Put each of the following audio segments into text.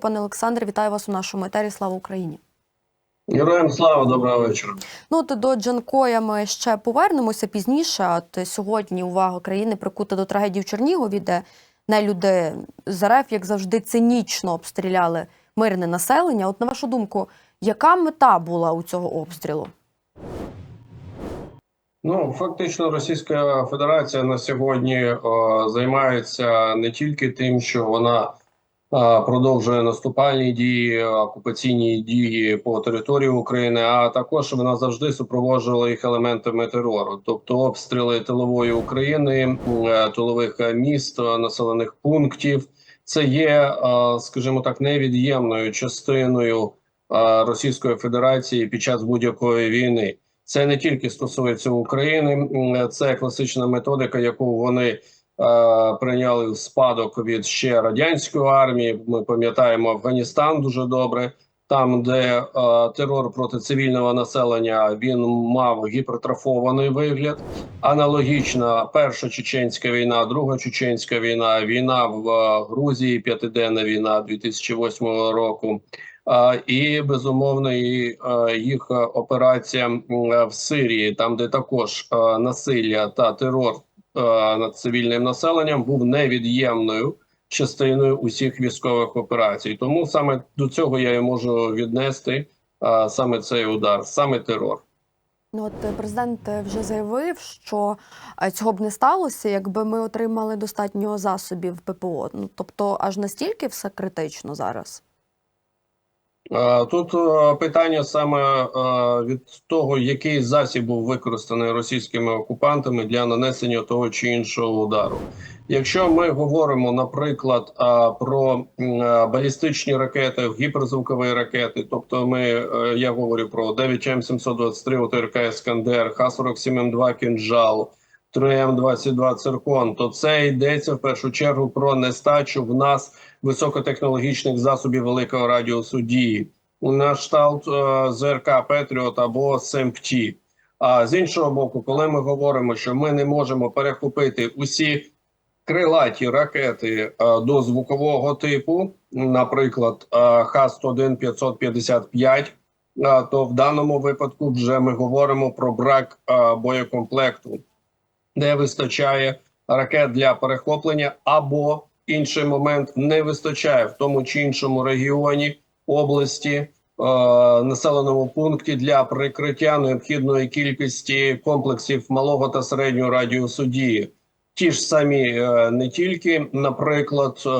Пане Олександре, вітаю вас у нашому етері. Слава Україні. Героям слава, доброго вечора. Ну от до Джанкоя ми ще повернемося пізніше. От сьогодні увага країни прикута до трагедії в Чернігові, де нелюди з РФ, як завжди, цинічно обстріляли мирне населення. От на вашу думку, яка мета була у цього обстрілу? Ну фактично, Російська Федерація на сьогодні е, займається не тільки тим, що вона продовжує наступальні дії, окупаційні дії по території України, а також вона завжди супроводжувала їх елементами терору, тобто обстріли тилової України, е, тилових міст, населених пунктів. Це є, е, скажімо так, невід'ємною частиною е, Російської Федерації під час будь-якої війни. Це не тільки стосується України, це класична методика, яку вони прийняли в спадок від ще радянської армії. Ми пам'ятаємо Афганістан дуже добре. Там, де е, терор проти цивільного населення він мав гіпертрофований вигляд. Аналогічна перша чеченська війна, друга чеченська війна, війна в е, Грузії, п'ятиденна війна 2008 року. А, І безумовно і е, їх е, операція е, в Сирії, там де також е, насилля та терор е, над цивільним населенням був невід'ємною частиною усіх військових операцій. Тому саме до цього я і можу віднести е, саме цей удар, саме терор. Ну от е, президент е, вже заявив, що е, цього б не сталося, якби ми отримали достатньо засобів ППО. Ну тобто, аж настільки все критично зараз. Е, Тут е, питання саме е, від того, який засіб був використаний російськими окупантами для нанесення того чи іншого удару. Якщо ми говоримо, наприклад, про балістичні ракети, гіперзвукові ракети, тобто ми я говорю про 9М723 ОТРК Іскандер, Х-47М2 Кінжал, 3М22 Циркон, то це йдеться в першу чергу про нестачу в нас високотехнологічних засобів великого радіусу дії. На кшталт е, ЗРК Петріот або СМПТ. А з іншого боку, коли ми говоримо, що ми не можемо перехопити усі крилаті ракети е, до звукового типу, наприклад, е, Х-101 555, е, то в даному випадку вже ми говоримо про брак боєкомплекту, не вистачає ракет для перехоплення, або інший момент не вистачає в тому чи іншому регіоні області. е, Населеному пункті для прикриття необхідної кількості комплексів малого та середнього радіусу дії. Ті ж самі е, не тільки, наприклад, е,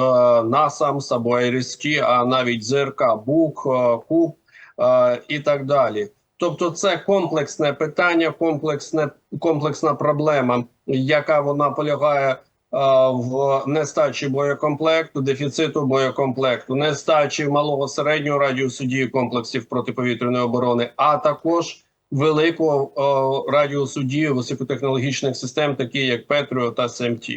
НАСАМС або АРСТ, а навіть ЗРК БУК, е, КУБ е, і так далі. Тобто, це комплексне питання, комплексне комплексна проблема, яка вона полягає в нестачі боєкомплекту, дефіциту боєкомплекту, нестачі малого середнього радіусу дії комплексів протиповітряної оборони, а також великого е, радіусу дії високотехнологічних систем, такі як Петріо та СМТ.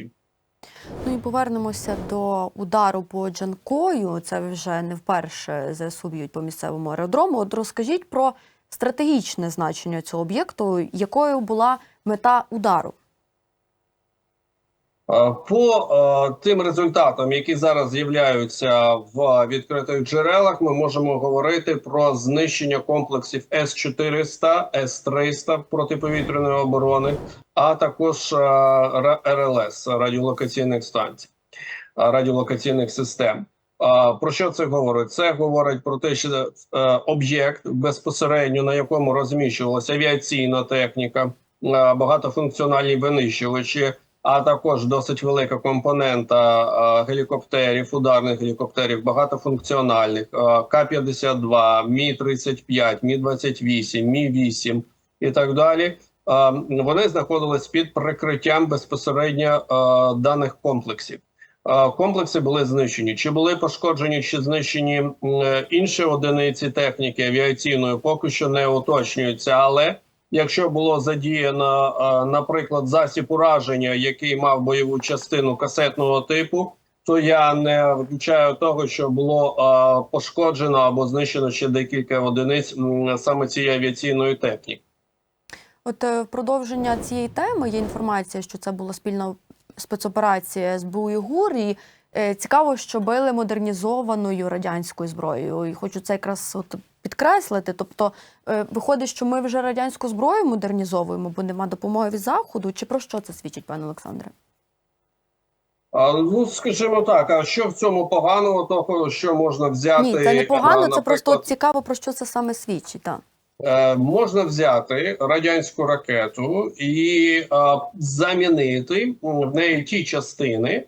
Ну і повернемося до удару по Джанкою. Це вже не вперше ЗСУ б'ють по місцевому аеродрому. От розкажіть про стратегічне значення цього об'єкту, якою була мета удару. Е, По е, тим результатам, які зараз з'являються в відкритих джерелах, ми можемо говорити про знищення комплексів С-400, С-300 протиповітряної оборони, а також е, РЛС радіолокаційних станцій, радіолокаційних систем. Про що це говорить? Це говорить про те, що об'єкт безпосередньо на якому розміщувалася авіаційна техніка, багатофункціональні винищувачі а також досить велика компонента гелікоптерів, ударних гелікоптерів, багатофункціональних е, К-52, Мі-35, Мі-28, Мі-8 і так далі. Вони знаходились під прикриттям безпосередньо даних комплексів. Комплекси були знищені. Чи були пошкоджені, чи знищені е, інші одиниці техніки авіаційної, поки що не уточнюється, але Якщо було задіяно, е, наприклад, засіб ураження, який мав бойову частину касетного типу, то я не виключаю того, що було е, пошкоджено або знищено ще декілька одиниць саме цієї авіаційної техніки. От е, продовження цієї теми є інформація, що це була спільна спецоперація СБУ і ГУР, і Цікаво, що били модернізованою радянською зброєю. І хочу це якраз от підкреслити. Тобто, е, виходить, що ми вже радянську зброю модернізовуємо, бо нема допомоги від заходу. Чи про що це свідчить, пане Олександре? А, ну, скажімо так, а що в цьому поганого, того, що можна взяти? Ні, це не погано. Це просто цікаво, про що це саме свідчить. Так. Е, можна взяти радянську ракету і е, замінити в неї ті частини,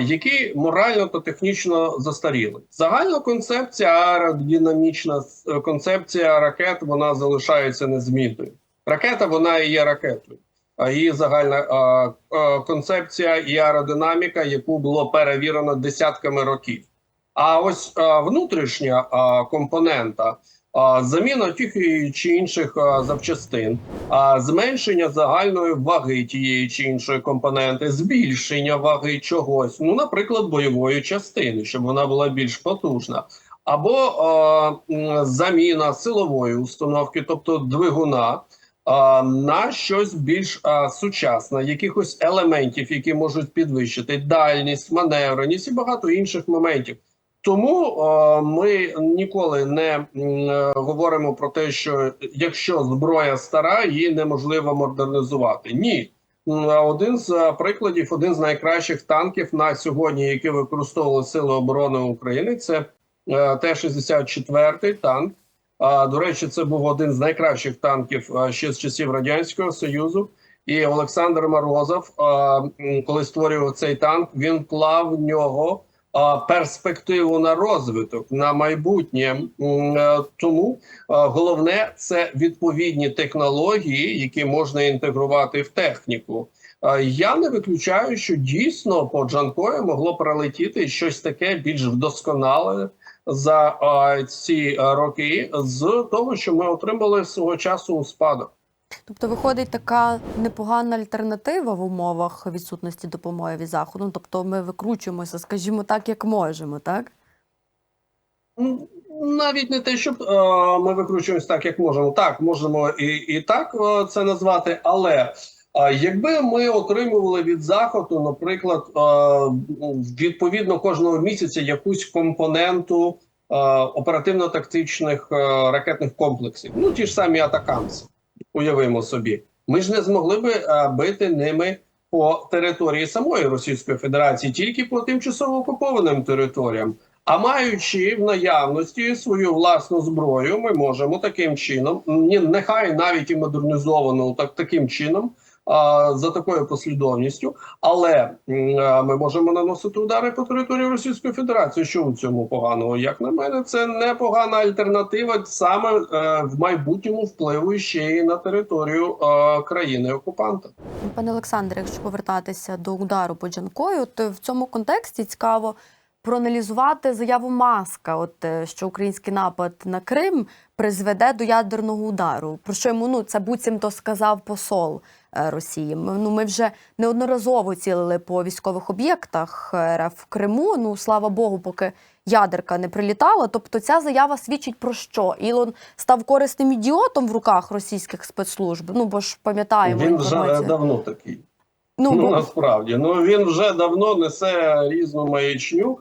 які морально та технічно застаріли. Загальна концепція аеродинамічна концепція ракет вона залишається незмінною. Ракета вона і є ракетою. А її загальна е, е, концепція і аеродинаміка, яку було перевірено десятками років. А ось е, внутрішня е, компонента а, заміна тих чи інших запчастин, зменшення загальної ваги тієї чи іншої компоненти, збільшення ваги чогось, ну, наприклад, бойової частини, щоб вона була більш потужна, або а, заміна силової установки, тобто двигуна. а, На щось більш а, сучасне, якихось елементів, які можуть підвищити дальність, маневреність і багато інших моментів. Тому е, ми ніколи не е, говоримо про те, що якщо зброя стара, її неможливо модернізувати. Ні, один з е, прикладів, один з найкращих танків на сьогодні, які використовували Сили оборони України, це е, Т-64 танк. А до речі, це був один з найкращих танків ще з часів радянського союзу. І Олександр Морозов, коли створював цей танк, він клав в нього перспективу на розвиток на майбутнє. Е, Тому головне це відповідні технології, які можна інтегрувати в техніку. Я не виключаю, що дійсно по Джанкою могло прилетіти щось таке більш вдосконале за ці роки з того, що ми отримали свого часу у спадок. Тобто виходить така непогана альтернатива в умовах відсутності допомоги від заходу. Ну, Тобто ми викручуємося, скажімо так, як можемо, так? Навіть не те, щоб е, ми викручуємось так, як можемо. Так, можемо і, і так е, це назвати, але е, якби ми отримували від заходу, наприклад, відповідно кожного місяця якусь компоненту оперативно-тактичних ракетних комплексів, ну ті ж самі атакамси, уявимо собі, ми ж не змогли би е, бити ними по території самої Російської Федерації, тільки по тимчасово окупованим територіям. А маючи в наявності свою власну зброю, ми можемо таким чином, нехай навіть і модернізовану так таким чином, за такою послідовністю, але ми можемо наносити удари по території Російської Федерації. Що у цьому поганого? Як на мене, це непогана альтернатива саме е, в майбутньому впливу ще й на територію е, країни окупанта. Пане Олександре, якщо повертатися до удару по Джанкою, то в цьому контексті цікаво проаналізувати заяву Маска, от е, що український напад на Крим призведе до ядерного удару. Про що йому ну це буцімто сказав посол Росії. Ми, ну ми вже неодноразово цілили по військових об'єктах е, РФ в Криму. Ну слава Богу, поки ядерка не прилітала. Тобто ця заява свідчить про що? Ілон став корисним ідіотом в руках російських спецслужб. Ну бо ж пам'ятаємо Він вже давно такий. Ну, Ну, бо насправді, ну він вже давно несе різну маячню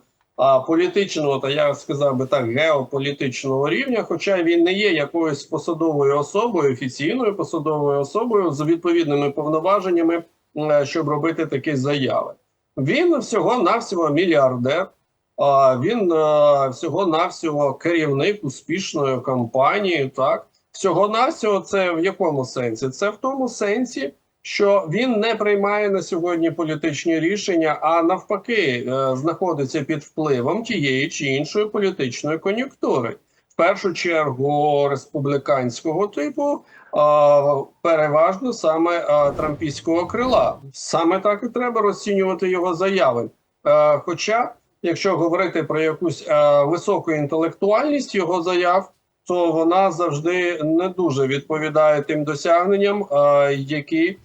політичного, та я сказав би так, геополітичного рівня, хоча він не є якоюсь посадовою особою, офіційною посадовою особою з відповідними повноваженнями, е, щоб робити такі заяви. Він всього навсього мільярдер. Він всього навсього керівник успішної компанії. Так, всього навсього це в якому сенсі? Це в тому сенсі, що він не приймає на сьогодні політичні рішення, а навпаки, е, знаходиться під впливом тієї чи іншої політичної кон'юнктури. В першу чергу республіканського типу, переважно саме трампійського крила. Саме так і треба розцінювати його заяви. Е, Хоча, якщо говорити про якусь е, високу інтелектуальність його заяв, то вона завжди не дуже відповідає тим досягненням, е, які е,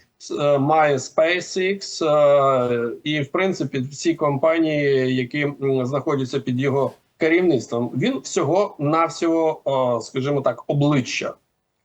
має SpaceX е, і, в принципі, всі компанії, які знаходяться під його керівництвом. Він всього навсього, скажімо так, обличчя.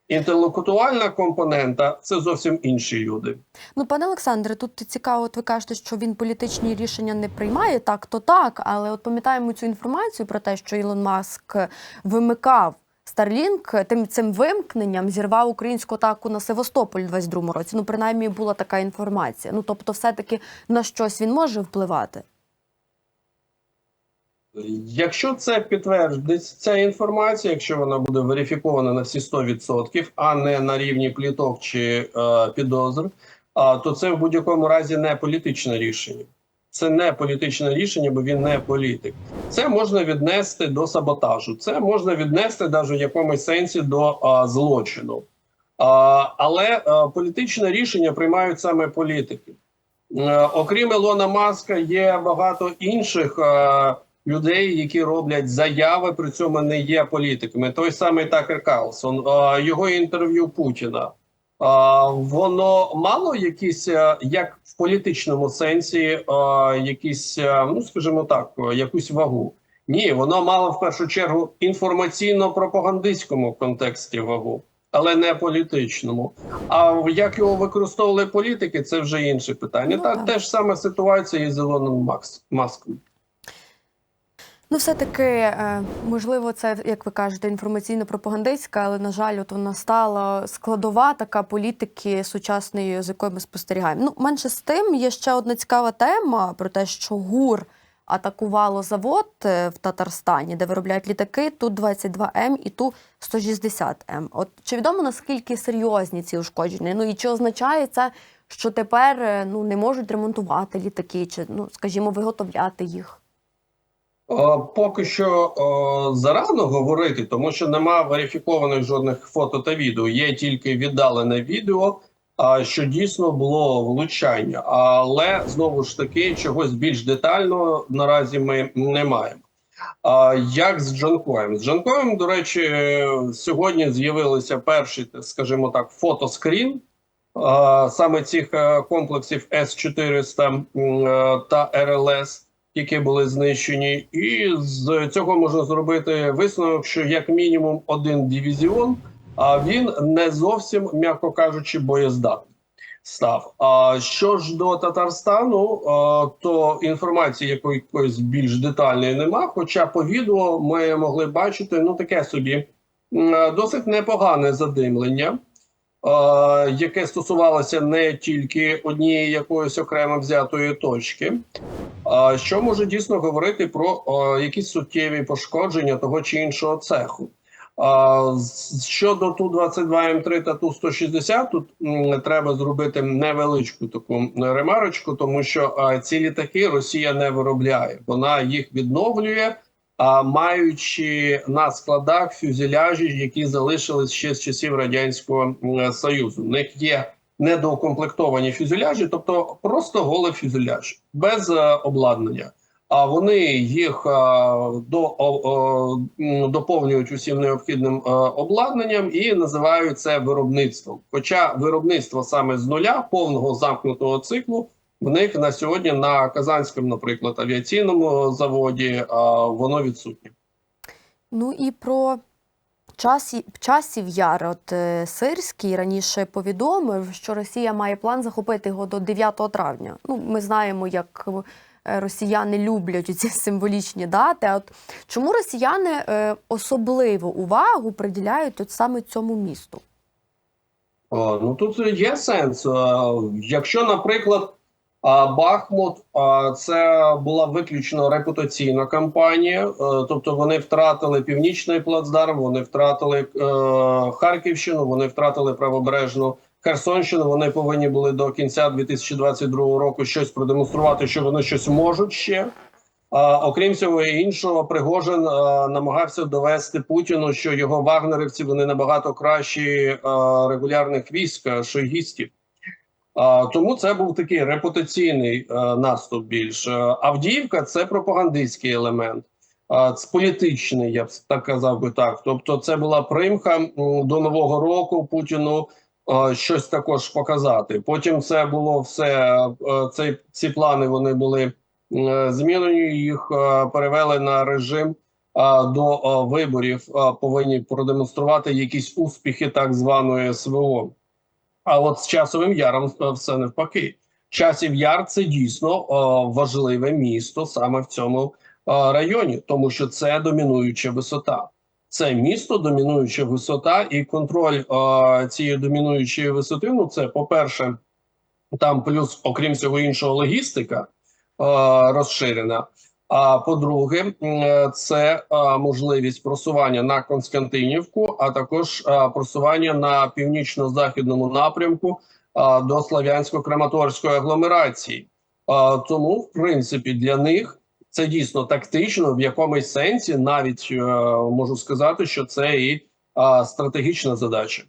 Інтелектуальна компонента це зовсім інші люди. Ну, пане Олександре, тут цікаво, от ви кажете, що він політичні рішення не приймає, так то так. Але от пам'ятаємо цю інформацію про те, що Ілон Маск вимикав Starlink, тим цим вимкненням зірвав українську атаку на Севастополь у 22-му році. Ну, принаймні, була така інформація. Ну, тобто, все-таки на щось він може впливати. Якщо це підтвердиться ця інформація, якщо вона буде верифікована на всі 100%, а не на рівні пліток чи е, підозр, а, то це в будь-якому разі не політичне рішення. Це не політичне рішення, бо він не політик. Це можна віднести до саботажу. Це можна віднести навіть в якомусь сенсі до а, злочину. А, але а, політичне рішення приймають саме політики. Е, окрім Ілона Маска, є багато інших. е, людей, які роблять заяви, при цьому не є політиками. Той самий Такер Карлсон, е, його інтерв'ю Путіна. Воно мало якісь, е, як в політичному сенсі, е, якісь, е, ну скажімо так, якусь вагу. Ні, воно мало в першу чергу інформаційно-пропагандистському контексті вагу, але не політичному. А як його використовували політики, це вже інше питання. Ну, Та так. теж саме ситуація із Ілоном Маском. Ну, все-таки, е, можливо, це, як ви кажете, інформаційно-пропагандистська, але, на жаль, от вона стала складова така політики сучасної, з якою ми спостерігаємо. Ну, менше з тим, є ще одна цікава тема про те, що ГУР атакувало завод е, в Татарстані, де виробляють літаки Ту-22М і Ту-160М. От чи відомо наскільки серйозні ці ушкодження? Ну і чи означає це, що тепер е, ну, не можуть ремонтувати літаки, чи, ну, скажімо, виготовляти їх? О, Поки що о, зарано говорити, тому що нема верифікованих жодних фото та відео. Є тільки віддалене відео, а що дійсно було влучання. Але знову ж таки, чогось більш детального наразі ми не маємо. А як з Джанкоєм? З Джанкоєм, до речі, сьогодні з'явилися перші, скажімо так, фотоскрін. а, Саме цих е, комплексів С-400 е, та РЛС які були знищені, і з цього можна зробити висновок, що як мінімум один дивізіон, а він не зовсім, м'яко кажучи, боєздатний став. А що ж до Татарстану, то інформації якоїсь більш детальної нема. Хоча по відео ми могли бачити ну таке собі досить непогане задимлення. Яке стосувалося не тільки однієї якоїсь окремо взятої точки, що може дійсно говорити про якісь суттєві пошкодження того чи іншого цеху? Щодо ту 22 М3 та ту 160 тут треба зробити невеличку таку ремарочку, тому що ці літаки Росія не виробляє. Вона їх відновлює, маючи на складах фюзеляжі, які залишились ще з часів радянського союзу. В них є недоукомплектовані фюзеляжі, тобто просто голий фюзеляж без е, обладнання. А вони їх е, до, доповнюють усім необхідним е, обладнанням і називають це виробництвом. Хоча виробництво саме з нуля повного замкнутого циклу в них на сьогодні на Казанському, наприклад, авіаційному заводі воно відсутнє. Ну і про часі, часів яр. От е, Сирський раніше повідомив, що Росія має план захопити його до 9 травня. Ну, ми знаємо, як е, росіяни люблять ці символічні дати. От чому росіяни е, особливу увагу приділяють от саме цьому місту? О, ну тут є сенс. Якщо, наприклад, Бахмут це була виключно репутаційна кампанія, е, тобто вони втратили північний плацдарм, вони втратили е, Харківщину, вони втратили правобережну Херсонщину. Вони повинні були до кінця 2022 року щось продемонструвати, що вони щось можуть ще. Окрім всього іншого, Пригожин намагався довести Путіну, що його вагнерівці вони набагато кращі регулярних військ шойгістів. Тому це був такий репутаційний наступ. Більш Авдіївка це пропагандистський елемент. Це політичний, я б так казав би так. Тобто, це була примха до нового року Путіну е, щось також показати. Потім це було все. е, Цей ці плани вони були е, змінені. Їх е, перевели на режим до виборів повинні продемонструвати якісь успіхи так званої СВО. А от з часовим яром е, все навпаки. Часів яр це дійсно е, важливе місто саме в цьому е, районі, тому що це домінуюча висота. Це місто, домінуюча висота, і контроль е, цієї домінуючої висоти. Ну, це по-перше, там плюс, окрім всього іншого, логістика е, розширена. А по-друге, е, це можливість просування на Константинівку, а також просування на північно-західному напрямку до Слов'янсько-Краматорської агломерації. Тому, в принципі, для них це дійсно тактично, в якомусь сенсі, навіть е, можу сказати, що це і стратегічна задача.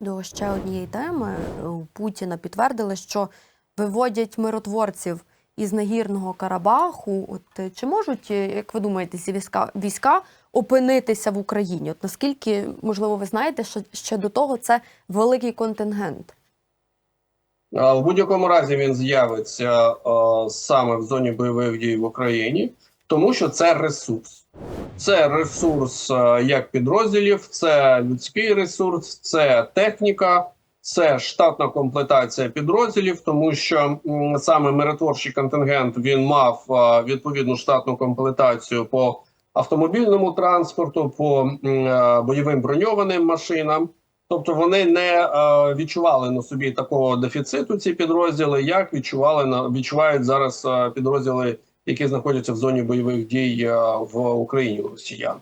До ще однієї теми у Путіна підтвердили, що виводять миротворців із нагірного Карабаху. От е, чи можуть, е, як ви думаєте, ці війська війська опинитися в Україні? От наскільки можливо ви знаєте, що ще до того це великий контингент? В будь-якому разі він з'явиться саме в зоні бойових дій в Україні, тому що це ресурс. Це ресурс як підрозділів, це людський ресурс, це техніка, це штатна комплектація підрозділів, тому що саме миротворчий контингент він мав відповідну штатну комплектацію по автомобільному транспорту, по е, бойовим броньованим машинам. Тобто вони не е, відчували на собі такого дефіциту. Ці підрозділи, як відчували на відчувають зараз е, підрозділи, які знаходяться в зоні бойових дій в Україні росіян.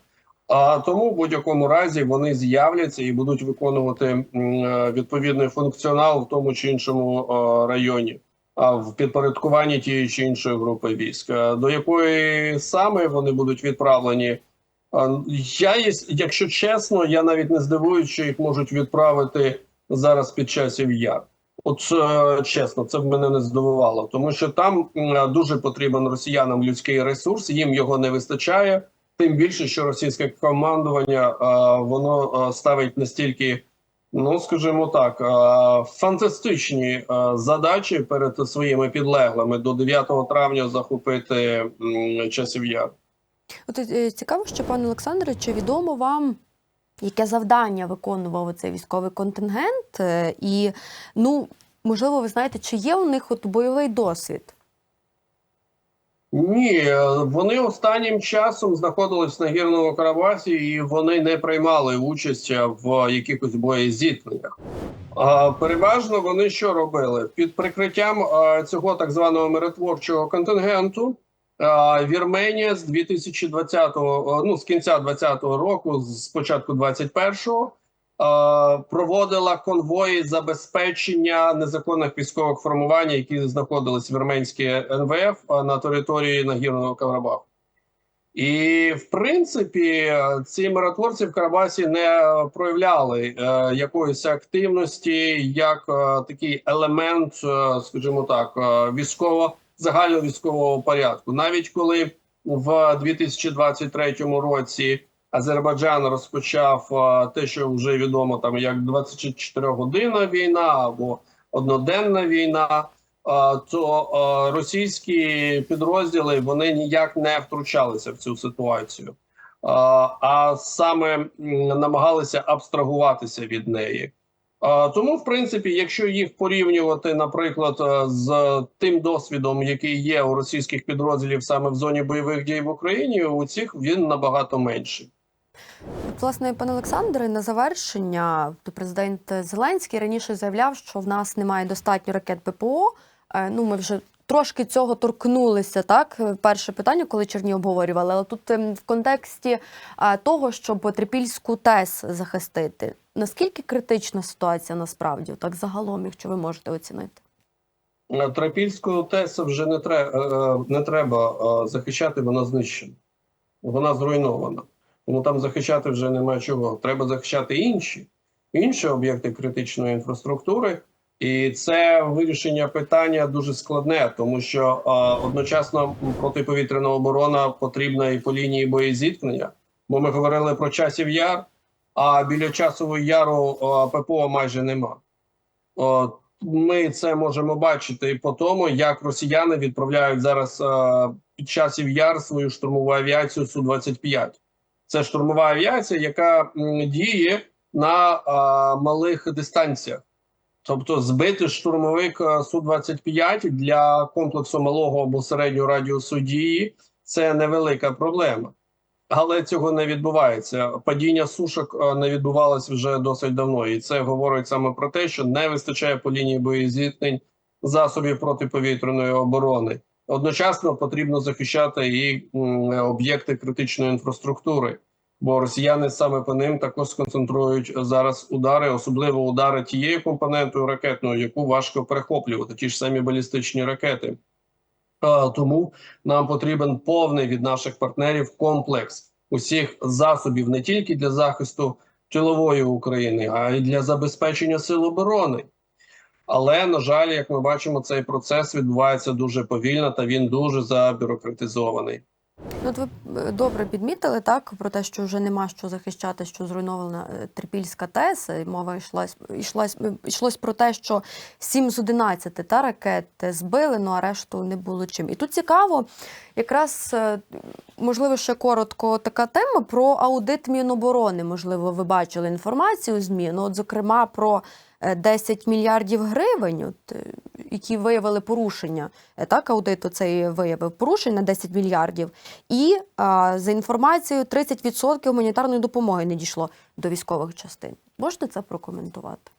А тому в будь-якому разі вони з'являться і будуть виконувати е, відповідний функціонал в тому чи іншому е, районі, а в підпорядкуванні тієї чи іншої групи військ, Е, до якої саме вони будуть відправлені. Я, якщо чесно, я навіть не здивуюсь, що їх можуть відправити зараз під часів яр. От чесно, це б мене не здивувало, тому що там дуже потрібен росіянам людський ресурс, їм його не вистачає. Тим більше, що російське командування е, воно е, ставить настільки, ну скажімо так, е, фантастичні задачі перед своїми підлеглими до 9 травня захопити часів яр. От цікаво, що пане Олександре, чи відомо вам, яке завдання виконував цей військовий контингент? І ну можливо, ви знаєте, чи є у них от бойовий досвід? Ні, вони останнім часом знаходились на гірному Карабасі, і вони не приймали участь в якихось боєзіткненнях. Переважно вони що робили під прикриттям цього так званого миротворчого контингенту. Вірменія з 2020-го, ну з кінця 20-го року, з початку 21-го, а, проводила конвої забезпечення незаконних військових формувань, які знаходились в вірменській НВФ на території Нагірного Карабаху. І в принципі, ці миротворці в Карабасі не проявляли е, якоїсь активності як е, такий елемент, е, скажімо так, е, військово загальновійськового порядку. Навіть коли в 2023 році Азербайджан розпочав те, що вже відомо там як 24 годинна війна або одноденна війна. То російські підрозділи вони ніяк не втручалися в цю ситуацію, а саме намагалися абстрагуватися від неї. Тому, в принципі, якщо їх порівнювати, наприклад, з тим досвідом, який є у російських підрозділів саме в зоні бойових дій в Україні, у цих він набагато менший. Власне, пане Олександре, на завершення президент Зеленський раніше заявляв, що в нас немає достатньо ракет ППО. Е, Ну, ми вже трошки цього торкнулися. Так, перше питання, коли Черні обговорювали, але тут ем, в контексті е, того, щоб Трипільську ТЕС захистити. Наскільки критична ситуація насправді, так загалом, якщо ви можете оцінити? Трапільську ТЕС вже не, тре, е, не треба захищати, вона знищена, вона зруйнована. Тому там захищати вже немає чого. Треба захищати інші, інші об'єкти критичної інфраструктури. І це вирішення питання дуже складне, тому що е, одночасно протиповітряна оборона потрібна і по лінії боєзіткнення. Бо ми говорили про часів яр, а біля часового яру е, ППО майже нема. От, ми це можемо бачити по тому, як росіяни відправляють зараз е, під часів яр свою штурмову авіацію су 25 Це штурмова авіація, яка діє на а, малих дистанціях. Тобто, збити штурмовик су 25 для комплексу малого або середнього радіусу дії це невелика проблема. Але цього не відбувається. Падіння сушок не відбувалося вже досить давно, і це говорить саме про те, що не вистачає по лінії боєзіткнень засобів протиповітряної оборони. Одночасно потрібно захищати і об'єкти критичної інфраструктури, бо росіяни саме по ним також сконцентрують зараз удари, особливо удари тією компонентою ракетною, яку важко перехоплювати, ті ж самі балістичні ракети. Тому нам потрібен повний від наших партнерів комплекс усіх засобів не тільки для захисту тилової України, а й для забезпечення сил оборони. Але на жаль, як ми бачимо, цей процес відбувається дуже повільно та він дуже забюрократизований. Ну, от ви е, добре підмітили так про те, що вже нема що захищати, що зруйнована е, Трипільська ТЕС. Мова йшлась йшлась е, йшлось про те, що 7 з 11 та ракет збили, ну а решту не було чим. І тут цікаво, якраз можливо ще коротко така тема про аудит Міноборони. Можливо, ви бачили інформацію з ЗМІ. Ну, от, зокрема, про е, 10 мільярдів гривень, от, які виявили порушення. Е, Так, аудит цей виявив порушень на 10 мільярдів. І за інформацією, 30% гуманітарної допомоги не дійшло до військових частин. Можете це прокоментувати?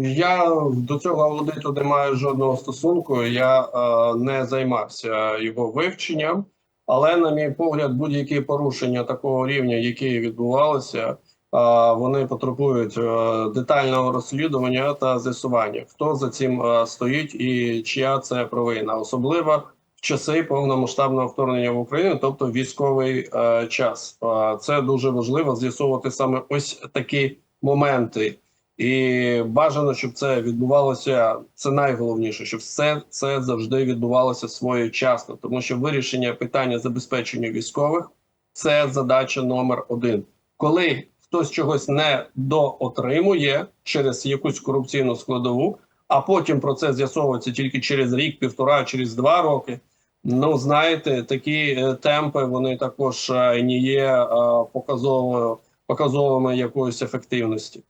Я до цього аудиту не маю жодного стосунку. Я е, не займався його вивченням, але, на мій погляд, будь-які порушення такого рівня, які відбувалися, вони потребують е, детального розслідування та з'ясування, хто за цим е, стоїть і чия це провина, особливо в часи повномасштабного вторгнення в Україну, тобто військовий е, час. Це дуже важливо з'ясовувати саме ось такі моменти. І бажано, щоб це відбувалося. Це найголовніше, щоб все це завжди відбувалося своєчасно, тому що вирішення питання забезпечення військових це задача номер один. Коли хтось чогось не доотримує через якусь корупційну складову, а потім про це з'ясовується тільки через рік, півтора, через два роки. Ну знаєте, такі е, темпи вони також е, не є е, показовою показовими якоїсь ефективності.